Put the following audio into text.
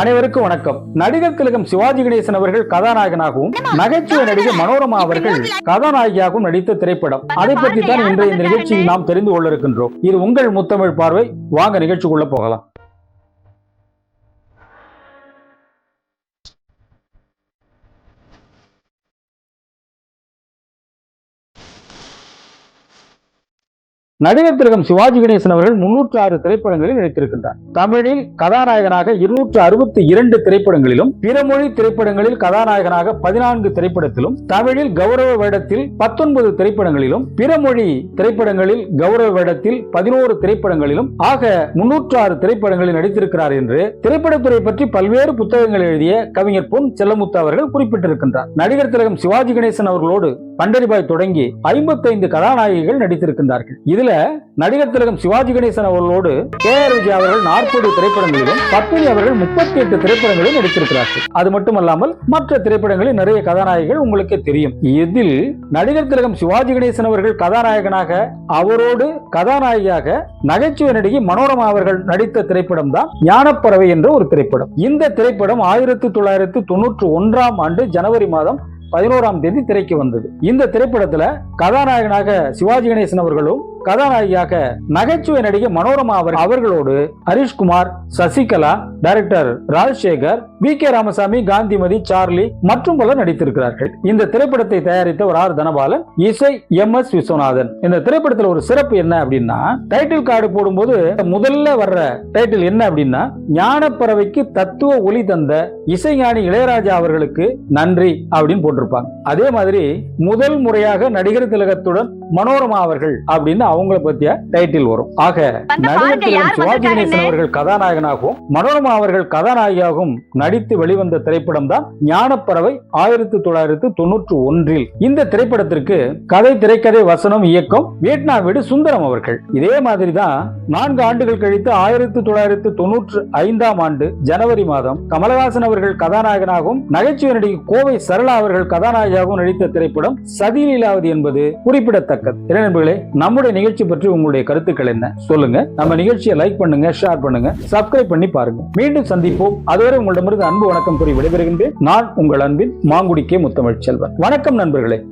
அனைவருக்கும் வணக்கம். நடிகர் திலகம் சிவாஜி கணேசன் அவர்கள் கதாநாயகனாகவும் நகைச்சுவை நடிகர் மனோரமா அவர்கள் கதாநாயகியாகவும் நடித்த திரைப்படம். அதை பற்றி தான் இன்றைய இந்த நிகழ்ச்சியில் நாம் தெரிந்து கொள்ள இருக்கின்றோம். இது உங்கள் முத்தமிழ் பார்வை. வாங்க நிகழ்ச்சிக்குள்ள போகலாம். நடிகர் திலகம் சிவாஜி கணேசன் அவர்கள் முன்னூற்று ஆறு திரைப்படங்களில் நடித்திருக்கின்றார். தமிழில் கதாநாயகனாக இருநூற்று அறுபத்தி இரண்டு திரைப்படங்களிலும் பிற மொழி திரைப்படங்களில் கதாநாயகனாக பதினான்கு திரைப்படத்திலும் தமிழில் கௌரவ வேடத்தில் பத்தொன்பது திரைப்படங்களிலும் பிற மொழி திரைப்படங்களில் கௌரவ வேடத்தில் பதினோரு திரைப்படங்களிலும் ஆக முன்னூற்று ஆறு திரைப்படங்களில் நடித்திருக்கிறார் என்று திரைப்படத்துறை பற்றி பல்வேறு புத்தகங்கள் எழுதிய கவிஞர் பொன் செல்லமுத்து அவர்கள் குறிப்பிட்டிருக்கின்றார். நடிகர் திலகம் சிவாஜி கணேசன் அவர்களோடு பண்டரிபாய் தொடங்கி ஐம்பத்தைந்து கதாநாயகிகள் நடித்திருக்கின்றார்கள். இதில் நடிகர் திலகம் சிவாஜி கணேசன் அவர்களோடு கே ஆர் விஜய் அவர்கள் நாற்பது திரைப்படங்களிலும் பத்மினி அவர்கள் முப்பத்தி எட்டு திரைப்படங்களிலும் நடித்திருக்கிறார்கள். அது மட்டுமல்லாமல் மற்ற திரைப்படங்களில் நிறைய கதாநாயகிகள் உங்களுக்கு தெரியும். இதில் நடிகர் திலகம் சிவாஜி கணேசன் அவர்கள் கதாநாயகனாக அவரோடு கதாநாயகியாக நகைச்சுவை நடிகை மனோரமா அவர்கள் நடித்த திரைப்படம் தான் ஞானப்பறவை என்ற ஒரு திரைப்படம். இந்த திரைப்படம் ஆயிரத்தி தொள்ளாயிரத்தி தொண்ணூற்றி ஒன்றாம் ஆண்டு ஜனவரி மாதம் பதினோராம் தேதி திரைக்கு வந்தது. இந்த திரைப்படத்துல கதாநாயகனாக சிவாஜி கணேசன் அவர்களும் கதாநாயகியாக நகைச்சுவை நடிகை மனோரமா அவர் அவர்களோடு Harishkumar Sasikala director Rajasekar V K Ramasamy Kanthimathi Charlie மற்றும் பலர் நடித்திருக்கிறார்கள். இந்த திரைப்படத்தை தயாரித்த ஒரு ஆர் தனபாலன் இசை எம் எஸ் விஸ்வநாதன். இந்த திரைப்படத்துல ஒரு சிறப்பு என்ன அப்படின்னா டைட்டில் கார்டு போடும்போது முதல்ல வர்ற டைட்டில் என்ன அப்படின்னா ஞானப்பறவைக்கு தத்துவ ஒளி தந்த இசைஞானி இளையராஜா அவர்களுக்கு நன்றி அப்படின்னு போட்டிருப்பாங்க அதே மாதிரி முதல் முறையாக நடிகர் திலகத்துடன் மனோரமா அவர்கள் அப்படின்னு அவங்கள பத்திய டைட்டில் வரும். ஆக நடிகர் திலகம் சிவாஜி. கணேசன் அவர்கள் கதாநாயகனாகவும் மனோரமா அவர்கள் கதாநாயகியாகவும் நடித்து வெளிவந்த திரைப்படம் தான் ஞானப்பறவை ஆயிரத்தி தொள்ளாயிரத்தி தொண்ணூற்று ஒன்றில். இந்த திரைப்படத்திற்கு கதை திரைக்கதை வசனம் இயக்கம் வியட்நாம் வீடு சுந்தரம் அவர்கள். இதே மாதிரி தான் நான்கு ஆண்டுகள் கழித்து ஆயிரத்தி தொள்ளாயிரத்தி தொண்ணூற்று ஐந்தாம் ஆண்டு ஜனவரி மாதம் கமலஹாசன் அவர்கள் கதாநாயகனாகவும் நகைச்சுவை நடிகை கோவை சரளா அவர்கள் கதாநாயகியாகவும் நடித்த திரைப்படம் சதிலீலாவதி என்பது குறிப்பிடத்தக்கது. என்ன நண்பர்களே நம்முடைய நிகழ்ச்சி பற்றி உங்களுடைய கருத்துக்கள் என்ன? சொல்லுங்க. நம்ம நிகழ்ச்சியை லைக் பண்ணுங்க ஷேர் பண்ணுங்க சப்ஸ்கிரைப் பண்ணி பாருங்க. மீண்டும் சந்திப்போம். அதுவரை உங்களிடமிருந்து அன்பு வணக்கம் கூறி விடைபெறுகின்றேன். நான் உங்கள் அன்பின் மாங்குடிக்கே முத்தமிழ் செல்வன். வணக்கம் நண்பர்களே.